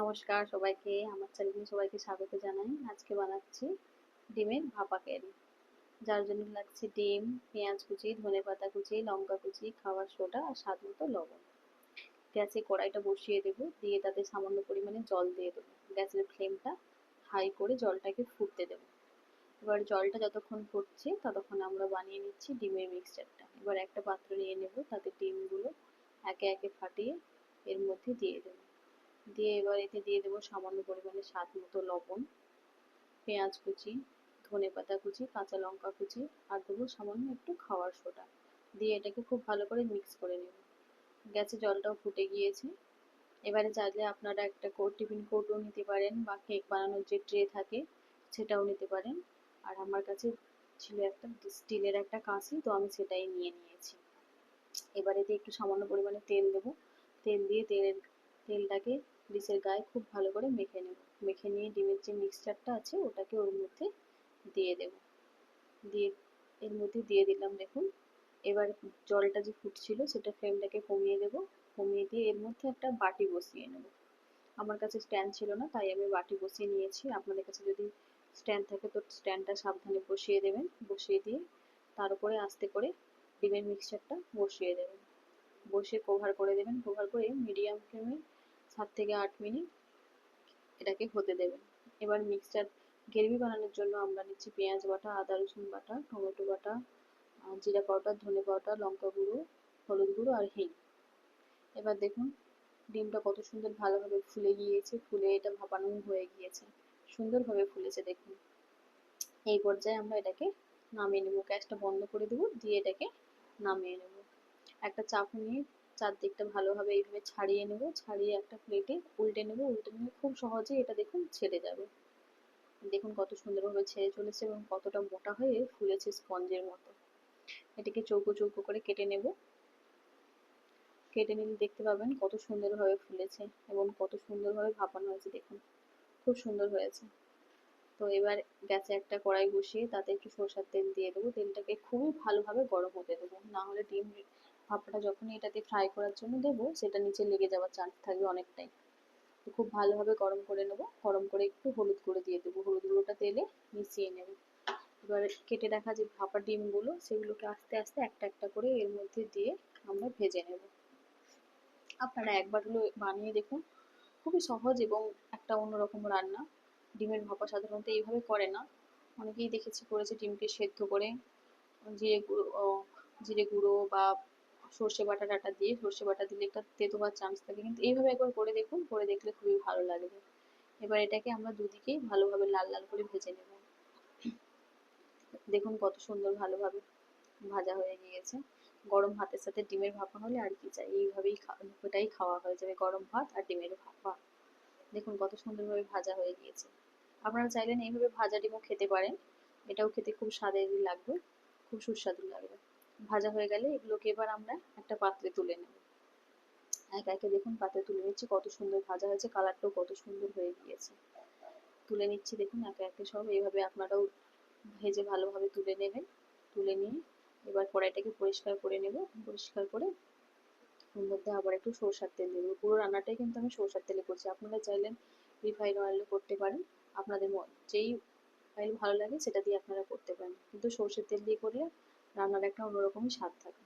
নমস্কার সবাইকে, আমার চ্যানেলে সবাইকে স্বাগত জানাই। আজকে বানাচ্ছি ডিমের ভাপা ক্যারি যার জন্য লাগছে ডিম, পেঁয়াজ কুচি, ধনে পাতা কুচি, লঙ্কা কুচি, খাওয়ার সোডা আর স্বাদ মতো লবণ। গ্যাসে কড়াইটা বসিয়ে দেব, দিয়ে তাতে সামান্য পরিমাণে জল দিয়ে দেবো। গ্যাসের ফ্লেমটা হাই করে জলটাকে ফুটতে দেবো। এবার জলটা যতক্ষণ ফুটছে, ততক্ষণ আমরা বানিয়ে নিচ্ছি ডিমের মিক্সচারটা। এবার একটা পাত্র নিয়ে নেব, তাতে ডিমগুলো একে একে ফাটিয়ে এর মধ্যে দিয়ে দেবো। দিয়ে এবার এতে দিয়ে দেবো সামান্য পরিমাণে স্বাদ মতো লবণ, পেঁয়াজ কুচি, ধনে পাতা কুচি, কাঁচা লঙ্কা কুচি, আর দেবো সামান্য একটু খাওয়ার সোডা। দিয়ে এটাকে খুব ভালো করে মিক্স করে নেব। গ্যাসে জলটাও ফুটে গিয়েছে। এবারে চাইলে আপনারা একটা কোট টিফিন কোটও নিতে পারেন বা কেক বানানোর যে ট্রে থাকে সেটাও নিতে পারেন। আর আমার কাছে ছিল একটা স্টিলের একটা কাঁচি, তো আমি সেটাই নিয়ে নিয়েছি। এবার একটু সামান্য পরিমাণে তেল দেবো। তেল দিয়ে তেলের, তেলটাকে ডিশের গায়ে খুব ভালো করে মেখে নেব। মেখে নিয়ে ডিমের যে মিক্সচারটা আছে, ওটাকে ওর মধ্যে দিয়ে দেব। দিয়ে এর মধ্যে দিয়ে দিলাম, দেখুন। এবার জলটা যে ফুটছিল, সেটা ফ্লেমটাকে কমিয়ে দেব। কমিয়ে দিয়ে এর মধ্যে একটা বাটি বসিয়ে নেব। আমার কাছে স্ট্যান্ড ছিল না, তাই আমি বাটি বসিয়ে নিয়েছি। আপনাদের কাছে যদি স্ট্যান্ড থাকে, তো স্ট্যান্ডটা সাবধানে বসিয়ে দেবেন। বসিয়ে দিয়ে তার উপরে আস্তে করে ডিমের মিক্সচারটা বসিয়ে দেবেন। বসে কভার করে দেবেন। কভার করে মিডিয়াম ফ্লেমে সাত থেকে আট মিনিট এটাকে হতে দেবেন এবার মিক্সচার গ্রেভি বানানোর জন্য আমরা নিচ্ছি পেঁয়াজ বাটা, আদা, রসুন বাটা, টমেটো বাটা জিরা পাউডার, ধনে পাউডার, লঙ্কা গুঁড়ো, হলুদ গুঁড়ো আর হিং। এবার দেখুন, ডিমটা কত সুন্দর ভালোভাবে ফুলে গিয়েছে, ফুলে এটা ভাপানো হয়ে গিয়েছে, সুন্দরভাবে ফুলেছে দেখুন। এই পর্যায়ে আমরা এটাকে নামিয়ে নেব। গ্যাসটা বন্ধ করে দেবো, দিয়ে এটাকে নামিয়ে নেব। একটা চাকু নিয়ে চারদিকটা ভালোভাবে এইভাবে ছাড়িয়ে নেব, ছাড়িয়ে একটা প্লেটে উল্টে নেব, উল্টে নিয়ে খুব সহজেই এটা দেখুন ছেড়ে যাবে। দেখুন কত সুন্দরভাবে ছেড়ে চলেছে এবং কতটা মোটা হয়ে ফুলেছে স্পঞ্জের মতো। এটাকে চৌকো চৌকো করে কেটে নেব। কেটে নিলে দেখতে পাবেন কত সুন্দরভাবে ফুলেছে এবং কত সুন্দরভাবে ভাপানো হয়েছে, দেখুন। খুব সুন্দর হয়েছে। তো এবার গ্যাসে একটা কড়াই বসিয়ে তাতে একটু সরষার তেল দিয়ে দেবো। তেলটাকে খুবই ভালোভাবে গরম হতে দেবো। না হলে ডিম ভাপাটা যখন এটাতে ফ্রাই করার জন্য দেবো, সেটা নিচে লেগে যাওয়ার চান্স থাকবে অনেকটাই। তো খুব ভালোভাবে গরম করে নেব। গরম করে একটু হলুদ গুঁড়ো দিয়ে দেবো। হলুদ গুঁড়োটা তেলে মিশিয়ে নেব। এবার কেটে রাখা যে ভাপা ডিমগুলো, সেগুলোকে আস্তে আস্তে একটা একটা করে এর মধ্যে দিয়ে আমরা ভেজে নেব। আপনারা একবার হলো বানিয়ে দেখুন। খুবই সহজ এবং একটা অন্যরকম রান্না। ডিমের ভাপা সাধারণত এইভাবে করে না। অনেকেই দেখেছি করেছে ডিমকে সেদ্ধ করে। জিরে গুঁড়ো জিরে গুঁড়ো বা সর্ষে বাটা টাটা দিয়ে, সর্ষে বাটা দিলে একটা তেতো হওয়ার চান্স থাকে, কিন্তু এইভাবে একবার করে দেখুন, করে দেখলে খুবই ভালো লাগবে। এবার এটাকে আমরা দুদিকেই ভালোভাবে লাল লাল করে ভেজে নেব। দেখুন কত সুন্দর ভালোভাবে ভাজা হয়ে গিয়েছে। গরম ভাতের সাথে ডিমের ভাপা হলে আর কি চাই, এইভাবেই ওটাই খাওয়া হয়ে যাবে, গরম ভাত আর ডিমের ভাপা। দেখুন কত সুন্দরভাবে ভাজা হয়ে গিয়েছে। আপনারা চাইলেন এইভাবে ভাজা ডিমও খেতে পারেন, এটাও খেতে খুব স্বাদের লাগবে, খুব সুস্বাদু লাগবে। ভাজা হয়ে গেলে এগুলোকে এবার আমরা একটা পাত্রে তুলে নেব। এক একে দেখুন পাত্রে তুলে নিচ্ছি, কত সুন্দর ভাজা হয়েছে, কালারটাও কত সুন্দর হয়ে গিয়েছে। তুলে নিচ্ছি দেখুন, একে একে সব এইভাবে আপনারাও ভেজে ভালোভাবে তুলে নেবেন। তুলে নিয়ে এবার কড়াইটাকে পরিষ্কার করে নেব। পরিষ্কার করে ওর মধ্যে আবার একটু সরষার তেল দেবো। পুরো রান্নাটাই কিন্তু আমি সরষার তেলে করছি। আপনারা চাইলেন রিফাইন অয়েলও করতে পারেন। আপনাদের যেই অয়েল ভালো লাগে সেটা দিয়ে আপনারা করতে পারেন। কিন্তু সরষের তেল দিয়ে করলে রান্নার একটা অন্যরকমই স্বাদ থাকে।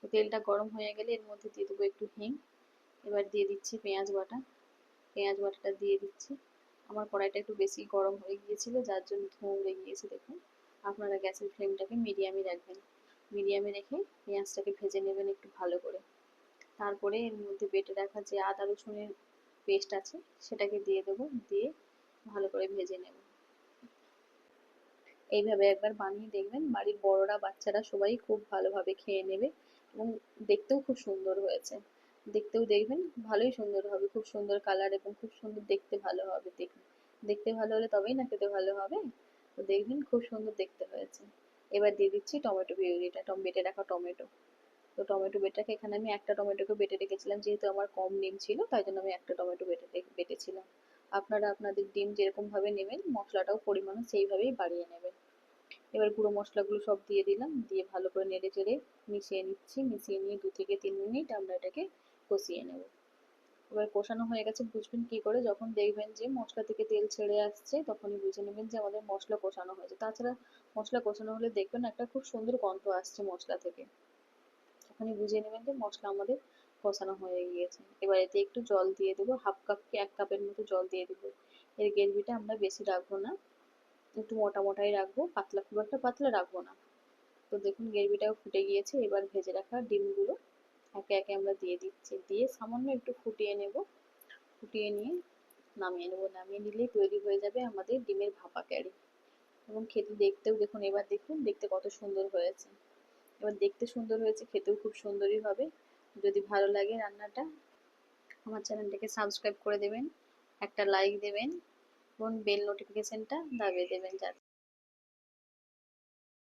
তো তেলটা গরম হয়ে গেলে এর মধ্যে দিয়ে দেবো একটু হিং। এবার দিয়ে দিচ্ছি পেঁয়াজ বাটা। পেঁয়াজ বাটাটা দিয়ে দিচ্ছি। আমার কড়াইটা একটু বেশি গরম হয়ে গিয়েছিল, যার জন্য ধোঁয়া উড়ে গিয়েছে, দেখুন। আপনারা গ্যাসের ফ্লেমটাকে মিডিয়ামে রাখবেন। মিডিয়ামে রেখে পেঁয়াজটাকে ভেজে নেবেন একটু ভালো করে। তারপরে এর মধ্যে বেটে রাখা যে আদা রসুনের পেস্ট আছে, সেটাকে দিয়ে দেবো। দিয়ে ভালো করে ভেজে নেব। এইভাবে একবার বানিয়ে দেখবেন। বাড়ির বড়রা, বাচ্চারা সবাই খুব ভালোভাবে খেয়ে নেবে এবং দেখতেও খুব সুন্দর হয়েছে। দেখতেও দেখবেন, ভালোই সুন্দর হবে। খুব সুন্দর কালার এবং খুব সুন্দর দেখতে ভালো হবে দেখুন দেখতে ভালো হলে তবেই না খেতে ভালো হবে। তো দেখবেন খুব সুন্দর দেখতে হয়েছে। এবার দিয়ে দিচ্ছি টমেটো পিউরিটা। টম, বেটে রাখা টমেটো। তো টমেটো বেটাকে এখানে আমি একটা টমেটোকে বেটে রেখেছিলাম, যেহেতু আমার কম ডিম ছিল, তাই জন্য আমি একটা টমেটো বেটে, বেটেছিলাম। আপনারা আপনাদের ডিম যেরকমভাবে নেবেন, মশলাটাও পরিমাণও সেইভাবেই বাড়িয়ে নেবেন। এবার গুঁড়ো মশলাগুলো সব দিয়ে দিলাম, দিয়ে ভালো করে নেড়ে চেড়ে মিশিয়ে নিচ্ছি। মিশিয়ে নিয়ে দু থেকে তিন মিনিট আমরা এটাকে কষিয়ে নেব। এবার কষানো হয়ে গেছে, বুঝবেন কি করে? যখন দেখবেন যে মশলা থেকে তেল ছেড়ে আসছে, তখনই বুঝে নেবেন যে আমাদের মশলা কষানো হয়েছে। তাছাড়া মশলা কষানো হলে দেখবেন একটা খুব সুন্দর গন্ধ আসছে মশলা থেকে। তখনই বুঝে নেবেন যে মশলা আমাদের কষানো হয়ে গিয়েছে। এবার এতে একটু জল দিয়ে দেবো, হাফ কাপ কি এক কাপের মতো জল দিয়ে দেবো। এর গ্রেভিটা আমরা বেশি রাখব না, একটু মোটা মোটাই রাখব, পাতলা, খুব একটা পাতলা রাখব না। তো দেখুন গ্রেভিটাও ফুটে গিয়েছে, এবার ভেজে রাখা ডিমগুলো একে একে আমরা দিয়ে দিচ্ছি। দিয়ে সামান্য একটু ফুটিয়ে নেব, ফুটিয়ে নিয়ে নামিয়ে নেব। নামিয়ে নিলেই তৈরি হয়ে যাবে আমাদের ডিমের ভাপা ক্যারি এবং খেতে দেখতেও দেখুন, এবার দেখুন দেখতে কত সুন্দর হয়েছে। এবার দেখতে সুন্দর হয়েছে, খেতেও খুব সুন্দরই হবে। যদি ভালো লাগে রান্নাটা, আমার চ্যানেলটাকে সাবস্ক্রাইব করে দেবেন, একটা লাইক দেবেন, এবং বেল নোটিফিকেশনটা দাবিয়ে দেবেন যাতে